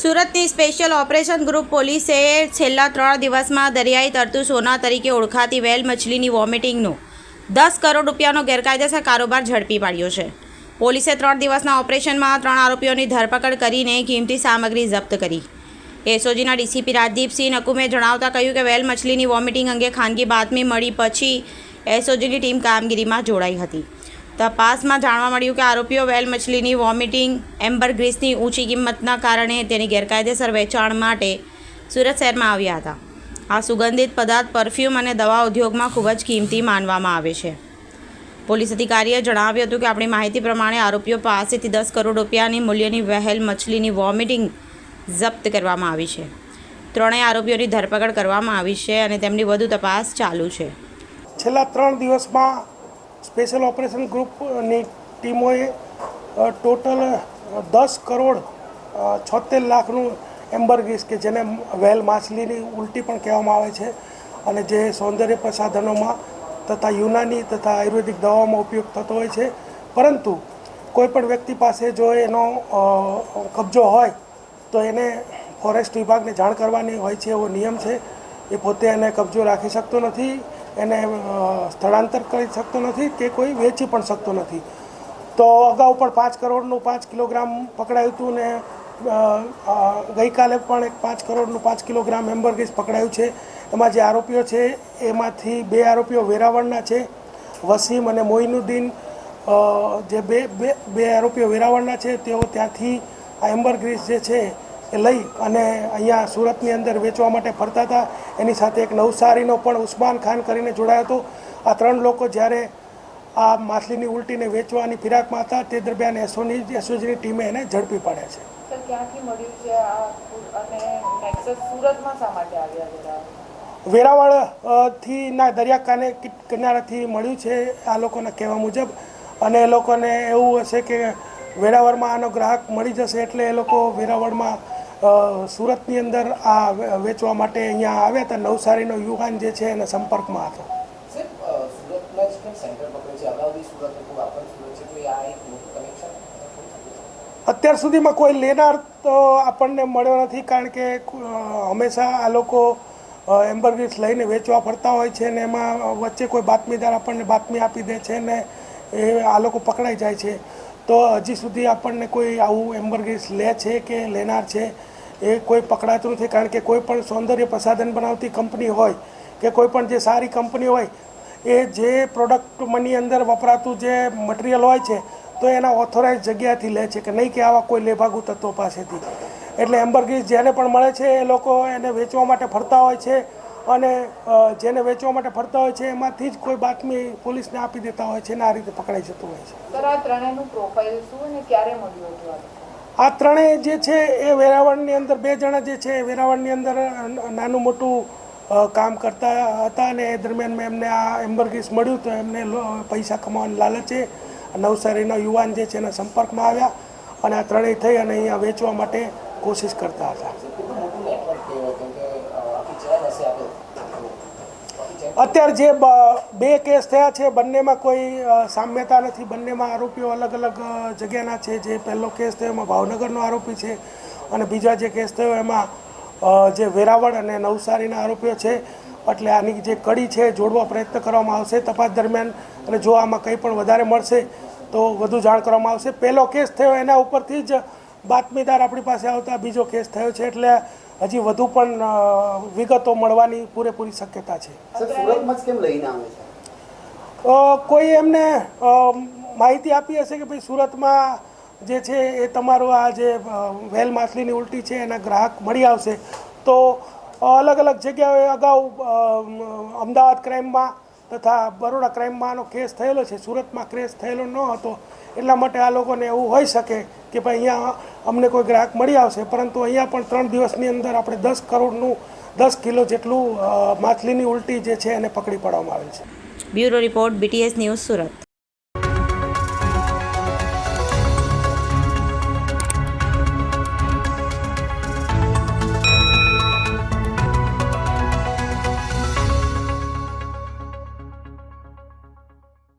સુરતની special operation group પોલીસે છેલ્લા ત્રણ દિવસમાં દરિયાઈ તરતું સોના તરીકે ઓળખાતી વેલ મછલીની વોમિટિંગનો દસ કરોડ રૂપિયાનો ગેરકાયદેસર કારોબાર ઝડપી પાડ્યો છે. પોલીસે ત્રણ દિવસના ઓપરેશનમાં ત્રણ આરોપીઓની ધરપકડ કરીને કિંમતી સામગ્રી જપ્ત કરી. એસઓજીના ડીસીપી રાજદીપસિંહ નકુમે જણાવતા કહ્યું કે વેલ મછલીની વોમિટિંગ અંગે ખાનગી બાતમી મળી પછી એસઓજીની ટીમ કામગીરીમાં જોડાઈ હતી. તપાસમાં જાણવા મળ્યું કે આરોપીઓ વેલ મછલીની વોમિટિંગ, એમ્બર ગ્રીસની ઊંચી કિંમતના કારણે તેની ગેરકાયદેસર વેચાણ માટે સુરત શહેરમાં આવ્યા હતા. આ સુગંધિત પદાર્થ, પરફ્યુમ અને દવા ઉદ્યોગમાં ખૂબ જ કિંમતી માનવામાં આવે છે. પોલીસ અધિકારીએ જણાવ્યું હતું કે આપણી માહિતી પ્રમાણે આરોપીઓ પાસેથી દસ કરોડ રૂપિયાની મૂલ્યની વહેલ મછલીની વોમિટિંગ જપ્ત કરવામાં આવી છે. ત્રણેય આરોપીઓની ધરપકડ કરવામાં આવી છે અને તેમની વધુ તપાસ ચાલુ છે. છેલ્લા ત્રણ દિવસમાં સ્પેશિયલ ઓપરેશન ગ્રુપની ટીમોએ ટોટલ દસ કરોડ છોતેર લાખનું એમ્બરગીસ કે જેને વેલ માછલીની ઉલટી પણ કહેવામાં આવે છે અને જે સૌંદર્ય પ્રસાધનોમાં તથા યુનાની તથા આયુર્વેદિક દવાઓમાં ઉપયોગ થતો હોય છે. પરંતુ કોઈપણ વ્યક્તિ પાસે જો એનો કબજો હોય તો એને ફોરેસ્ટ વિભાગને જાણ કરવાની હોય છે એવો નિયમ છે. એ પોતે એને કબજો રાખી શકતો નથી. એને સ્થળાંતર કરી શકતો નથી કે કોઈ વેચી પણ શકતો નથી. તો અગાઉ પણ પાંચ કરોડનું પાંચ કિલોગ્રામ પકડાયું હતું ને ગઈકાલે પણ એક પાંચ કરોડનું પાંચ કિલોગ્રામ હેમ્બરગીસ પકડાયું છે. એમાં જે આરોપીઓ છે, એમાંથી બે આરોપીઓ વેરાવળના છે, વસીમ અને મોઇનુદ્દીન. જે બે બે બે આરોપીઓ વેરાવળના છે, તેઓ ત્યાંથી આ એમ્બરગ્રીસ જે છે એ લઈ અને અહીંયા સુરતની અંદર વેચવા માટે ફરતા હતા. એની સાથે એક નવસારીનો પણ ઉસ્માન ખાન કરીને જોડાયો હતો. આ ત્રણ લોકો જ્યારે આ માછલીની ઉલટીને વેચવાની ફિરાકમાં હતા તે દરમિયાન એસઓની એસઓજીની ટીમે એને ઝડપી પાડ્યા છે. વેરાવળ? અ, થી ના દરિયાકાને કિનારાથી મળ્યું છે આ લોકોના કહેવા મુજબ. અને એ લોકોને એવું હશે કે વેરાવળમાં આનો ગ્રાહક મળી જશે એટલે એ લોકો વેરાવળમાં સુરતની અંદર આ વેચવા માટે અહીંયા આવ્યા હતા. નવસારીનો યુવાન જે છે એના સંપર્કમાં હતો. અત્યાર સુધીમાં કોઈ લેનાર તો આપણને મળ્યો નથી કારણ કે હંમેશા આ લોકો એમ્બરગ્રીસ લઈને વેચવા ફરતા હોય છે ને એમાં વચ્ચે કોઈ બાતમીદાર આપણને બાતમી આપી દે છે ને એ આ લોકો પકડાઈ જાય છે. તો હજી સુધી આપણને કોઈ આવું એમ્બરગ્રીસ લે છે કે લેનાર છે એ કોઈ પકડાતું નથી, કારણ કે કોઈ પણ સૌંદર્ય પ્રસાધન બનાવતી કંપની હોય કે કોઈ પણ જે સારી કંપની હોય, એ જે પ્રોડક્ટની અંદર વપરાતું જે મટીરિયલ હોય છે, તો એના ઓથોરાઇઝ જગ્યાથી લે છે કે નહીં કે આવા કોઈ લેભાગુ તત્વો પાસેથી. એટલે એમ્બરગીસ જેને પણ મળે છે, એ લોકો એને વેચવા માટે ફરતા હોય છે અને જેને વેચવા માટે ફરતા હોય છે એમાંથી જ કોઈ બાતમી પોલીસને આપી દેતા હોય છે અને આ રીતે પકડાઈ જતું હોય છે. સર આ ત્રણેયનું પ્રોફાઇલ શું અને ક્યારે મળ્યું હતું આ ત્રણેય જે છે એ વેરાવળની અંદર બે જણા જે છે એ વેરાવળની અંદર નાનું મોટું કામ કરતા હતા અને એ દરમિયાન મેં એમને આ એમ્બરગીસ મળ્યું તો એમને પૈસા કમાવાની લાલચે નવસારીના યુવાન જે છે એના સંપર્કમાં આવ્યા અને આ ત્રણેય થઈ અને અહીંયા વેચવા માટે કોશિશ કરતા હતા. અત્યારે જે બે કેસ થયા છે, બંનેમાં કોઈ સામ્યતા નથી, બંનેમાં આરોપીઓ અલગ અલગ જગ્યાના છે. જે પહેલો કેસ થયો એમાં ભાવનગરનો આરોપી છે અને બીજા જે કેસ થયો એમાં જે વેરાવળ અને નવસારીના આરોપીઓ છે. એટલે આની જે કડી છે, જોડવા પ્રયત્ન કરવામાં આવશે તપાસ દરમિયાન. અને જો આમાં કંઈ પણ વધારે મળશે, તો વધુ જાણ કરવામાં આવશે. પહેલો કેસ થયો એના ઉપરથી જ બાતમીદાર આપણી પાસે આવતા બીજો કેસ થયો છે. એટલે હજી વધુ પણ વિગતો મળવાની પૂરેપૂરી શક્યતા છે. કોઈ એમને માહિતી આપી હશે કે ભાઈ સુરતમાં જે છે એ તમારો આ જે વેલ માછલીની ઉલટી છે એના ગ્રાહક મળી આવશે. તો અલગ અલગ જગ્યાએ અગાઉ અમદાવાદ ક્રાઇમમાં તથા બરોડા ક્રાઇમમાં આનો કેસ થયેલો છે, સુરતમાં કેસ થયેલો ન હતો, એટલા માટે આ લોકોને એવું હોઈ શકે કે ભાઈ અહીંયા અમને કોઈ ગ્રાહક મળી આવશે, પરંતુ અહીંયા પણ ત્રણ દિવસની અંદર આપણે દસ કરોડનું, દસ કિલો જેટલું માછલીની ઉલટી જે છે એને પકડી પાડવામાં આવેલ છે. Bureau report BTS news Surat.